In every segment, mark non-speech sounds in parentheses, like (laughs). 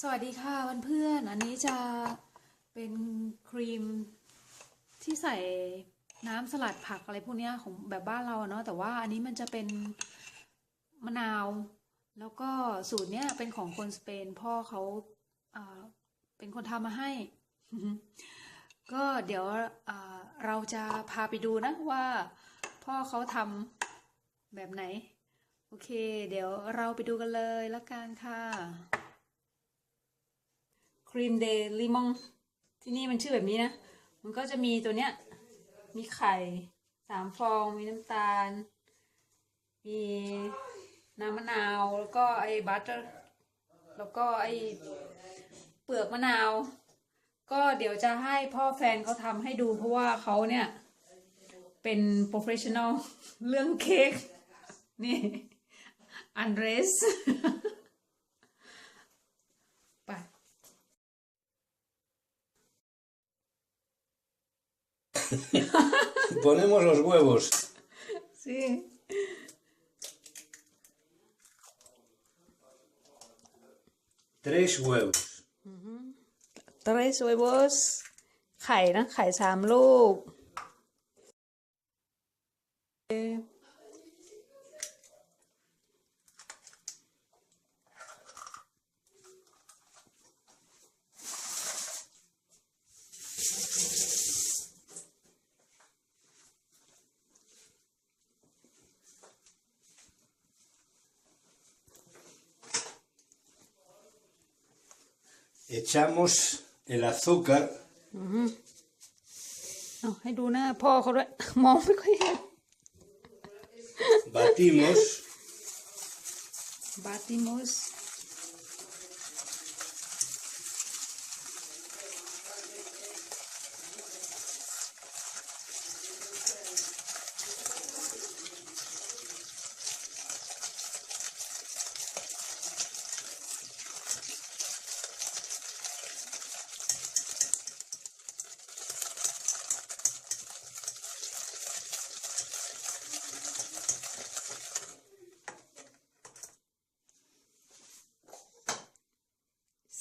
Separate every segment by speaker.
Speaker 1: สวัสดีค่ะเพื่อนๆอันนี้จะเป็นครีมที่ใส่น้ำสลัดผักอะไรพวกนี้ของแบบบ้านเราเนาะแต่ว่าอันนี้มันจะเป็นมะนาว แล้วก็สูตรเนี้ยเป็นของคนสเปนพ่อเขาเป็นคนทำมาให้ ก็เดี๋ยวเราจะพาไปดูนะว่าพ่อเขาทำแบบไหน โอเค เดี๋ยวเราไปดูกันเลยละกันค่ะ ครีมเดลิมองที่นี่มันชื่อแบบนี้นะ มันก็จะมีตัวเนี้ย มีไข่สามฟอง มีน้ำตาล มีน้ำมะนาว แล้วก็ไอ้บัตเตอร์ แล้วก็ไอ้เปลือกมะนาว ก็เดี๋ยวจะให้พ่อแฟนเขาทำให้ดูเพราะว่าเขาเนี่ยเป็นโปรเฟชชั่นอลเรื่องเค้กนี่อันเดรส (laughs)
Speaker 2: Ponemos los huevos.
Speaker 1: Sí.
Speaker 2: Tres huevos.
Speaker 1: Tres huevos ไข่นะ ไข่สามลูก
Speaker 2: Echamos el azúcar
Speaker 1: เอาให้ดูหน้าพ่อเขาด้วย มองไม่ค่อยเห็น
Speaker 2: batimos
Speaker 1: บ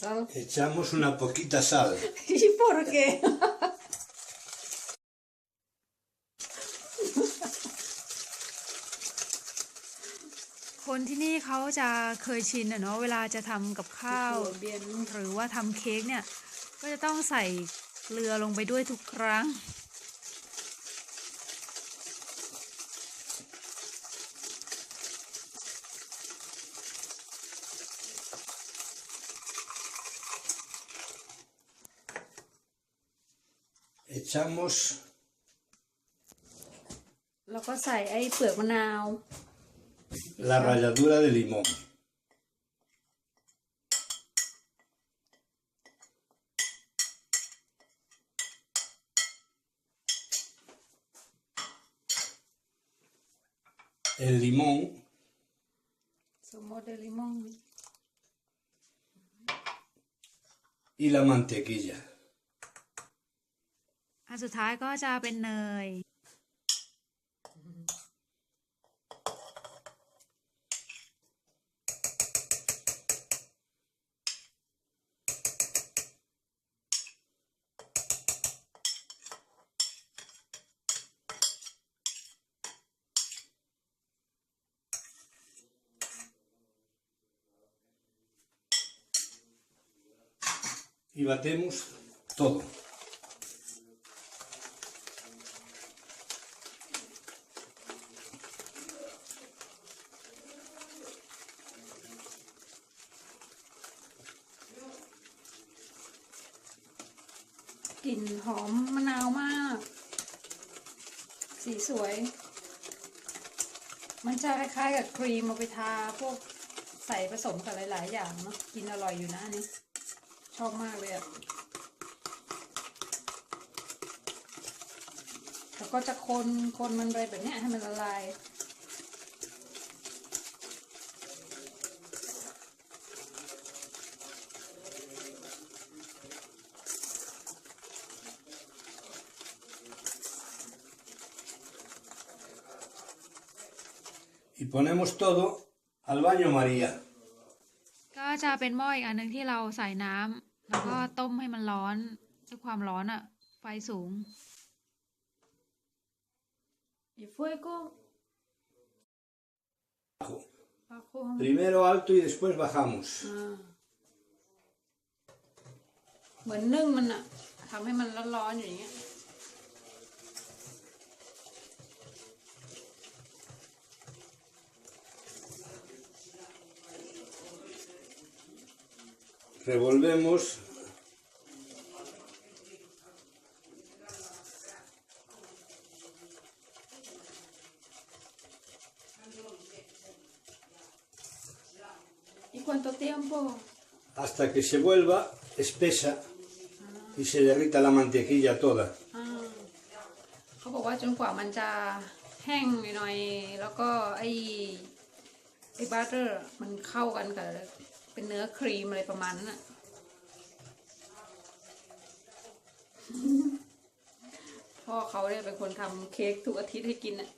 Speaker 1: sal
Speaker 2: echamos una poquita sal
Speaker 1: ¿Y por qué? คนที่นี่เขาจะเคยชินอะเนาะเวลาจะทำกับข้าว หรือว่าทำเค้กเนี่ย ก็จะต้องใส่เกลือลงไปด้วยทุกครั้ง
Speaker 2: echamos
Speaker 1: แล้วก็ใส่ไอ้เปลือกมะนาว
Speaker 2: la ralladura de limón el limón
Speaker 1: สมมติลิมอน
Speaker 2: y la mantequilla
Speaker 1: อันสุดท้ายก็จะเป็นเนย
Speaker 2: y batemos todo
Speaker 1: กลิ่นหอมมะนาวมาก สีสวย มันจะคล้ายๆกับครีมเอาไปทาพวกใส่ผสมกับหลาย ๆ อย่างเนาะกินอร่อยอยู่นะอันนี้ ชอบมากเลยอะแล้วก็จะคนคนมันไปแบบเนี้ยให้มันละลาย
Speaker 2: ponemos todo al baño María
Speaker 1: ก็ก็จะเป็นหม้ออีกอันหนึ่งที่เราใส่น้ำแล้วก็ต้มให้มันร้อนด้วยความร้อนอะไฟสูง y fuego
Speaker 2: Bajo.
Speaker 1: bajo
Speaker 2: Primero alto y después bajamos.
Speaker 1: อ่าเหมือนนึ่งมันอะทำให้มันร้อนๆอยู่อย่างเงี้ย
Speaker 2: Revolvemos.
Speaker 1: ¿Y cuánto tiempo?
Speaker 2: hasta que se vuelva espesa y se derrita la mantequilla toda.
Speaker 1: อ่าเขาบอกว่าจนกว่ามันจะแห้งหน่อยๆแล้วก็ไอไอบัตเตอร์มันเข้ากันกับ เป็นเนื้อครีมอะไรประมาณนั้นอะพ่อเขาเนี่ยเป็นคนทำเค้กทุกอาทิตย์ให้กินอะ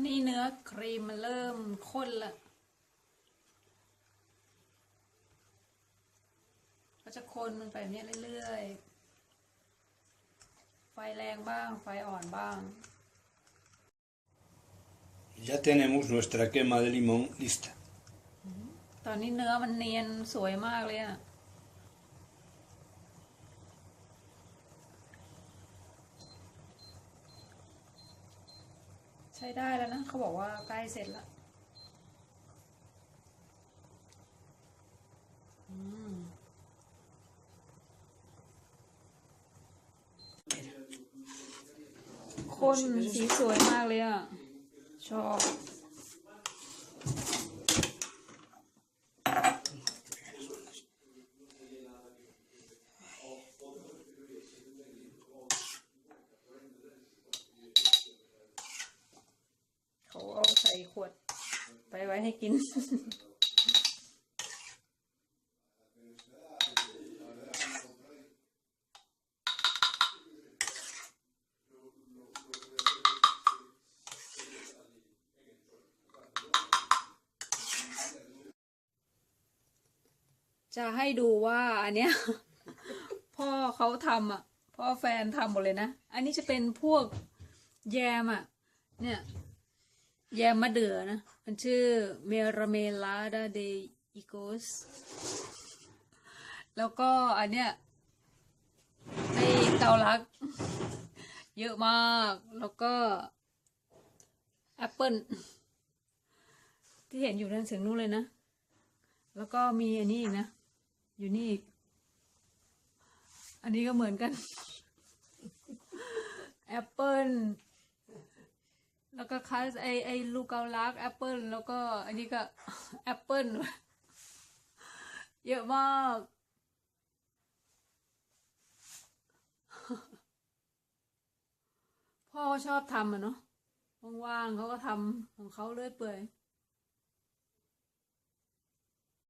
Speaker 1: นนี้เนื้อครีมมันเริ่มข้นละก็จะคนมันไปแบบนี้เรื่อยๆ ไฟแรงบ้าง ไฟอ่อนบ้าง
Speaker 2: Ya tenemos nuestra quema de limón lista.
Speaker 1: ตอนนี้เนื้อมันเนียนสวยมากเลยอะ ใช้ได้แล้วนะเขาบอกว่าใกล้เสร็จแล้วคนสีสวยมากเลยอะ ชอบ เขาเอาใส่ขวด ไปไว้ให้กิน จะให้ดูว่าอันเนี้ย พ่อเขาทำอะ พ่อแฟนทำหมดเลยนะ อันนี้จะเป็นพวกแยมอะ เนี่ย แยมมะเดื่อนะ มันชื่อเมราเมลาดาเดอิโกส แล้วก็อันเนี้ยไอเกาลัก เยอะมาก แล้วก็แอปเปิลที่เห็นอยู่นั่นถึงนู้นเลยนะ แล้วก็มีอันนี้อีกนะ อยู่นี่อีก อันนี้ก็เหมือนกันแอปเปิล แล้วก็คัสไอไอลูกเกาลักแอปเปิลแล้วก็อันนี้ก็แอปเปิลเยอะมากพ่อชอบทำอะเนาะว่างๆเขาก็ทำของเขาเรื่อยเปื่อย